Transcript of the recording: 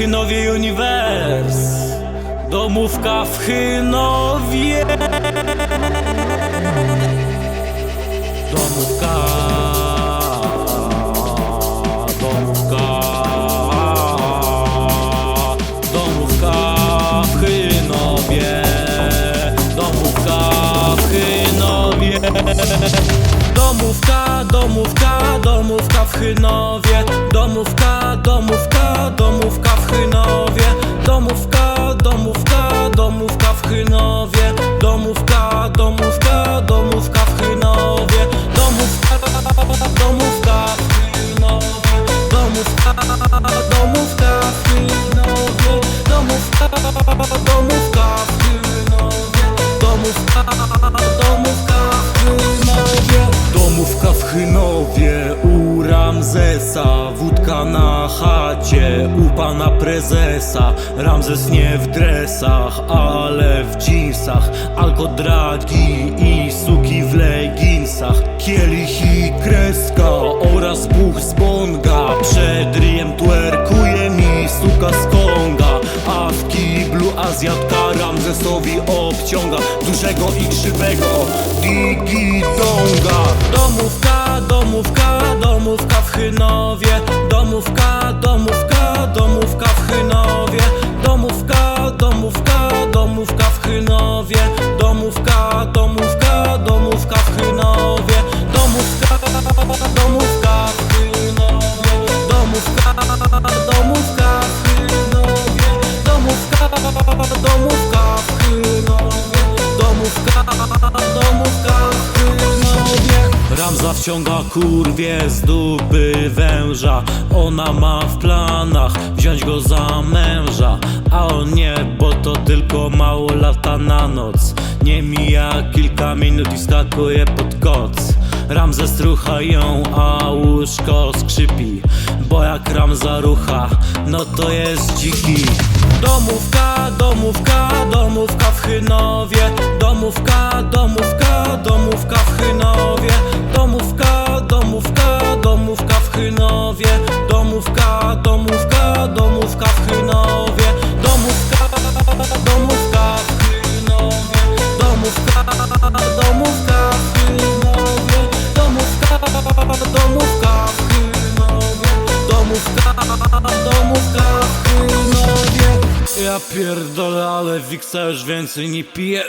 Chynowie Uniwers Domówka w Chynowie Domówka. Domówka. Domówka w Chynowie Domówka w Chynowie Domówka, domówka, domówka w Chynowie Domówka, domówka, domówka Chynowie Domówka, domówka, domówka w Chynowie Domówka, domówka, domówka w Chynowie Domówka, domówka w Chynowie Domówka, domówka w Chynowie Domówka, domówka w Chynowie Domówka, U Ramzesa Wódka na chacie u pana prezesa. Ramzes nie w dresach, ale w jeansach. Alkodragi i suki w leginsach. Kielich i kreska oraz buch z bonga. Przed ryjem twerkuje mi suka z konga. A w kiblu Azjatka Ramzesowi obciąga. Dużego i krzywego. Digidonga. Domówka, Domówka, domówka, domówka w Chynowie. Domówka, domówka w Chynowie. Domówka, domówka w Chynowie. Domówka, domówka w Chynowie. Domówka, domówka w Chynowie. Ramza wciąga kurwie z dupy węża. Ona ma w planach wziąć go za męża A on nie, bo to tylko mało lata na noc. Nie mija kilka minut i skakuje pod koc. Ramzes rucha ją, a łóżko skrzypi Bo jak Ramza rucha, no to jest dziki. Domówka, domówka, domówka w Chynowie. Domówka, domówka Domówka, domówka w Ja pierdolę, ale Wiksa już więcej nie pije